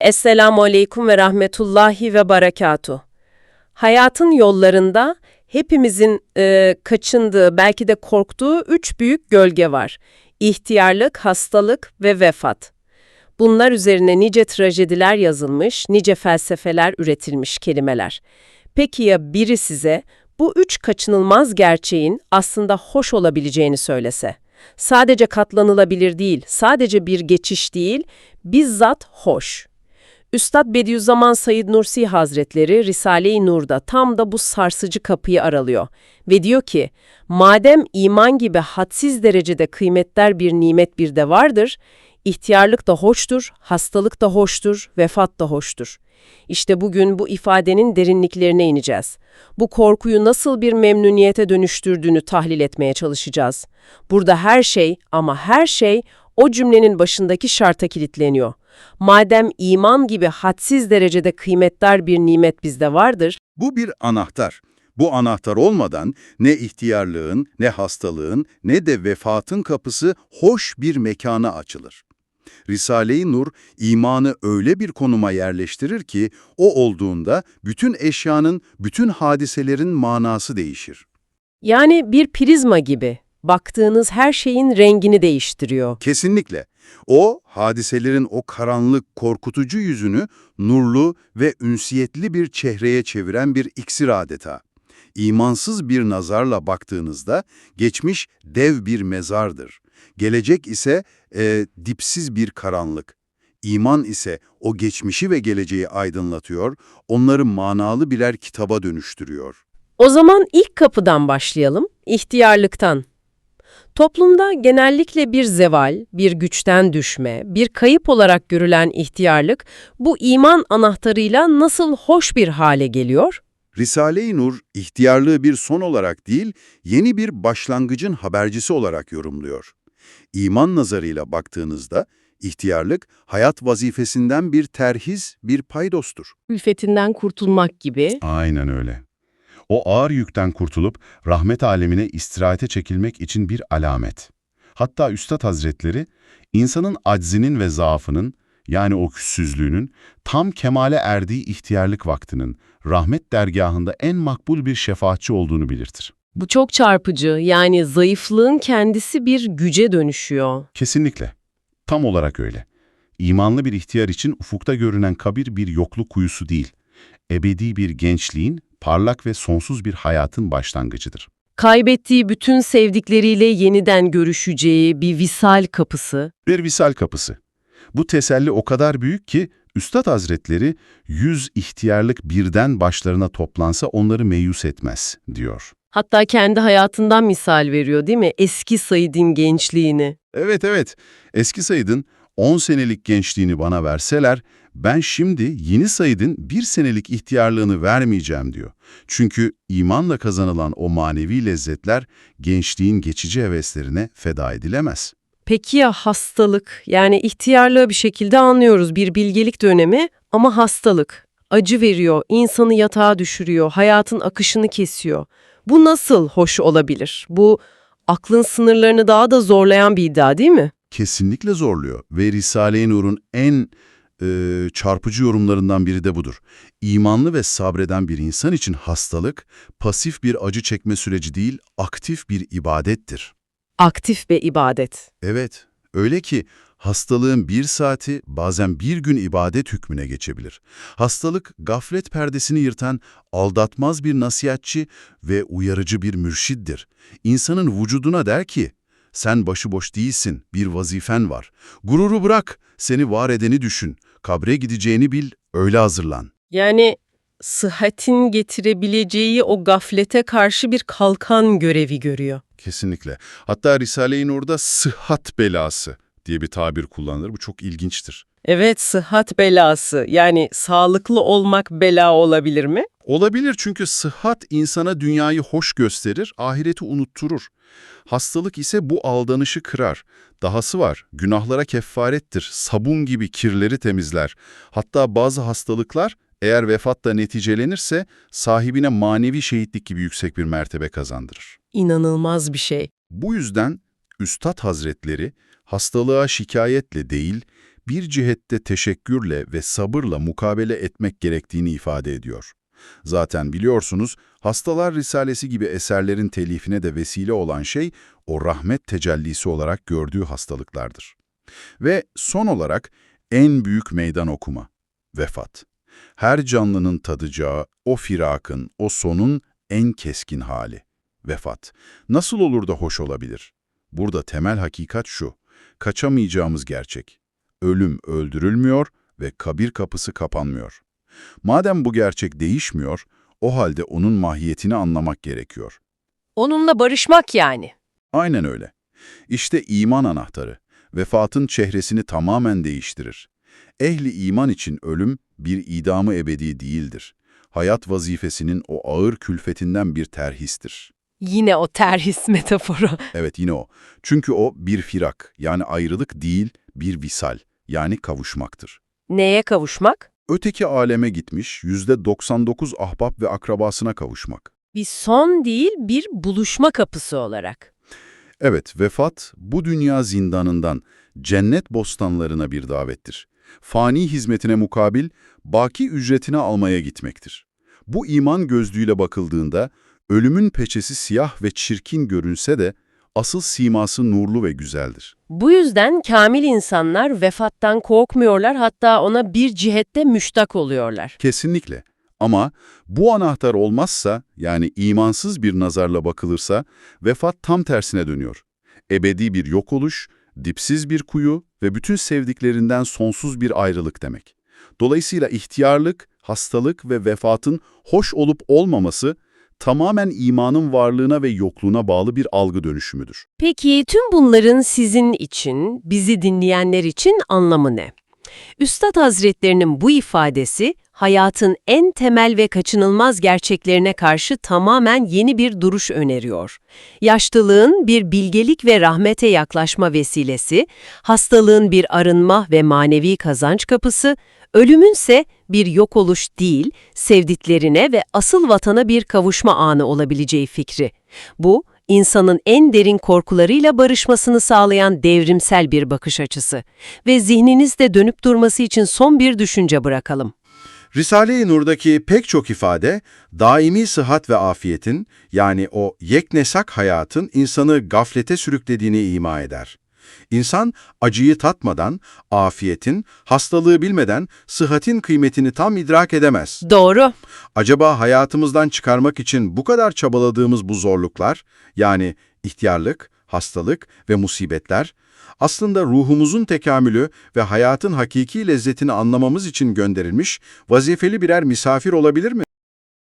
Esselamu Aleyküm ve Rahmetullahi ve Berekatuh. Hayatın yollarında hepimizin e, kaçındığı, belki de korktuğu üç büyük gölge var. İhtiyarlık, hastalık ve vefat. Bunlar üzerine nice trajediler yazılmış, nice felsefeler üretilmiş kelimeler. Peki ya biri size bu üç kaçınılmaz gerçeğin aslında hoş olabileceğini söylese? Sadece katlanılabilir değil, sadece bir geçiş değil, bizzat hoş. Üstad Bediüzzaman Said Nursi Hazretleri Risale-i Nur'da tam da bu sarsıcı kapıyı aralıyor ve diyor ki, madem iman gibi hadsiz derecede kıymetler bir nimet bir de vardır, ihtiyarlık da hoştur, hastalık da hoştur, vefat da hoştur. İşte bugün bu ifadenin derinliklerine ineceğiz. Bu korkuyu nasıl bir memnuniyete dönüştürdüğünü tahlil etmeye çalışacağız. Burada her şey ama her şey o cümlenin başındaki şarta kilitleniyor. Madem iman gibi hadsiz derecede kıymetdar bir nimet bizde vardır, Bu bir anahtar. Bu anahtar olmadan ne ihtiyarlığın, ne hastalığın, ne de vefatın kapısı hoş bir mekana açılır. Risale-i Nur, imanı öyle bir konuma yerleştirir ki, o olduğunda bütün eşyanın, bütün hadiselerin manası değişir. yani bir prizma gibi baktığınız her şeyin rengini değiştiriyor. Kesinlikle. O, hadiselerin o karanlık, korkutucu yüzünü nurlu ve ünsiyetli bir çehreye çeviren bir iksir adeta. İmansız bir nazarla baktığınızda geçmiş dev bir mezardır. Gelecek ise e, dipsiz bir karanlık. İman ise o geçmişi ve geleceği aydınlatıyor, onları manalı birer kitaba dönüştürüyor. O zaman ilk kapıdan başlayalım, ihtiyarlıktan. Toplumda genellikle bir zeval, bir güçten düşme, bir kayıp olarak görülen ihtiyarlık bu iman anahtarıyla nasıl hoş bir hale geliyor? Risale-i Nur, ihtiyarlığı bir son olarak değil, yeni bir başlangıcın habercisi olarak yorumluyor. İman nazarıyla baktığınızda, ihtiyarlık, hayat vazifesinden bir terhiz, bir paydostur. Ülfetinden kurtulmak gibi. Aynen öyle. O ağır yükten kurtulup rahmet alemine istirahate çekilmek için bir alamet. Hatta Üstad Hazretleri, insanın aczinin ve zaafının, yani o küssüzlüğünün, tam kemale erdiği ihtiyarlık vaktinin, rahmet dergahında en makbul bir şefaatçi olduğunu belirtir. Bu çok çarpıcı, yani zayıflığın kendisi bir güce dönüşüyor. Kesinlikle. Tam olarak öyle. İmanlı bir ihtiyar için ufukta görünen kabir bir yokluk kuyusu değil, ebedi bir gençliğin, parlak ve sonsuz bir hayatın başlangıcıdır. Kaybettiği bütün sevdikleriyle yeniden görüşeceği bir visal kapısı. Bir visal kapısı. Bu teselli o kadar büyük ki Üstad Hazretleri yüz ihtiyarlık birden başlarına toplansa onları meyus etmez diyor. Hatta kendi hayatından misal veriyor değil mi? Eski Said'in gençliğini. Evet evet, eski Said'in 10 senelik gençliğini bana verseler, ben şimdi yeni Said'in bir senelik ihtiyarlığını vermeyeceğim diyor. Çünkü imanla kazanılan o manevi lezzetler gençliğin geçici heveslerine feda edilemez. Peki ya hastalık? Yani ihtiyarlığı bir şekilde anlıyoruz. Bir bilgelik dönemi ama hastalık. Acı veriyor, insanı yatağa düşürüyor, hayatın akışını kesiyor. Bu nasıl hoş olabilir? Bu aklın sınırlarını daha da zorlayan bir iddia değil mi? Kesinlikle zorluyor ve Risale-i Nur'un en e, çarpıcı yorumlarından biri de budur. İmanlı ve sabreden bir insan için hastalık, pasif bir acı çekme süreci değil, aktif bir ibadettir. Aktif ve ibadet. Evet, öyle ki hastalığın bir saati bazen bir gün ibadet hükmüne geçebilir. Hastalık, gaflet perdesini yırtan aldatmaz bir nasihatçi ve uyarıcı bir mürşiddir. İnsanın vücuduna der ki, sen başıboş değilsin, bir vazifen var. Gururu bırak, seni var edeni düşün. Kabre gideceğini bil, öyle hazırlan. Yani sıhhatin getirebileceği o gaflete karşı bir kalkan görevi görüyor. Kesinlikle. Hatta Risale-i Nur'da sıhhat belası diye bir tabir kullanılır. Bu çok ilginçtir. Evet, sıhhat belası. Yani sağlıklı olmak bela olabilir mi? Olabilir çünkü sıhhat insana dünyayı hoş gösterir, ahireti unutturur. Hastalık ise bu aldanışı kırar. Dahası var, günahlara kefarettir, sabun gibi kirleri temizler. Hatta bazı hastalıklar eğer vefatla neticelenirse sahibine manevi şehitlik gibi yüksek bir mertebe kazandırır. İnanılmaz bir şey. Bu yüzden Üstad Hazretleri hastalığa şikayetle değil, bir cihette teşekkürle ve sabırla mukabele etmek gerektiğini ifade ediyor. Zaten biliyorsunuz, Hastalar Risalesi gibi eserlerin telifine de vesile olan şey, o rahmet tecellisi olarak gördüğü hastalıklardır. Ve son olarak en büyük meydan okuma, vefat. Her canlının tadacağı o firakın, o sonun en keskin hali, vefat. Nasıl olur da hoş olabilir? Burada temel hakikat şu, kaçamayacağımız gerçek. Ölüm öldürülmüyor ve kabir kapısı kapanmıyor. Madem bu gerçek değişmiyor, o halde onun mahiyetini anlamak gerekiyor. Onunla barışmak yani. Aynen öyle. İşte iman anahtarı. Vefatın çehresini tamamen değiştirir. Ehli iman için ölüm bir idamı ebedi değildir. Hayat vazifesinin o ağır külfetinden bir terhistir. Yine o terhis metaforu. Evet yine o. Çünkü o bir firak yani ayrılık değil bir visal yani kavuşmaktır. Neye kavuşmak? Öteki aleme gitmiş %99 ahbap ve akrabasına kavuşmak. Bir son değil, bir buluşma kapısı olarak. Evet, vefat bu dünya zindanından cennet bostanlarına bir davettir. Fani hizmetine mukabil baki ücretini almaya gitmektir. Bu iman gözlüğüyle bakıldığında ölümün peçesi siyah ve çirkin görünse de asıl siması nurlu ve güzeldir. Bu yüzden kamil insanlar vefattan korkmuyorlar, hatta ona bir cihette müştak oluyorlar. Kesinlikle. Ama bu anahtar olmazsa, yani imansız bir nazarla bakılırsa, vefat tam tersine dönüyor. Ebedi bir yok oluş, dipsiz bir kuyu ve bütün sevdiklerinden sonsuz bir ayrılık demek. Dolayısıyla ihtiyarlık, hastalık ve vefatın hoş olup olmaması, tamamen imanın varlığına ve yokluğuna bağlı bir algı dönüşümüdür. Peki tüm bunların sizin için, bizi dinleyenler için anlamı ne? Üstad Hazretlerinin bu ifadesi, hayatın en temel ve kaçınılmaz gerçeklerine karşı tamamen yeni bir duruş öneriyor. Yaşlılığın bir bilgelik ve rahmete yaklaşma vesilesi, hastalığın bir arınma ve manevi kazanç kapısı, ölümünse bir yok oluş değil, sevdiklerine ve asıl vatana bir kavuşma anı olabileceği fikri. Bu, insanın en derin korkularıyla barışmasını sağlayan devrimsel bir bakış açısı. Ve zihninizde dönüp durması için son bir düşünce bırakalım. Risale-i Nur'daki pek çok ifade, daimi sıhhat ve afiyetin, yani o yeknesak hayatın insanı gaflete sürüklediğini ima eder. İnsan acıyı tatmadan, afiyetin, hastalığı bilmeden sıhhatin kıymetini tam idrak edemez. Doğru. Acaba hayatımızdan çıkarmak için bu kadar çabaladığımız bu zorluklar, yani ihtiyarlık, hastalık ve musibetler, aslında ruhumuzun tekamülü ve hayatın hakiki lezzetini anlamamız için gönderilmiş vazifeli birer misafir olabilir mi?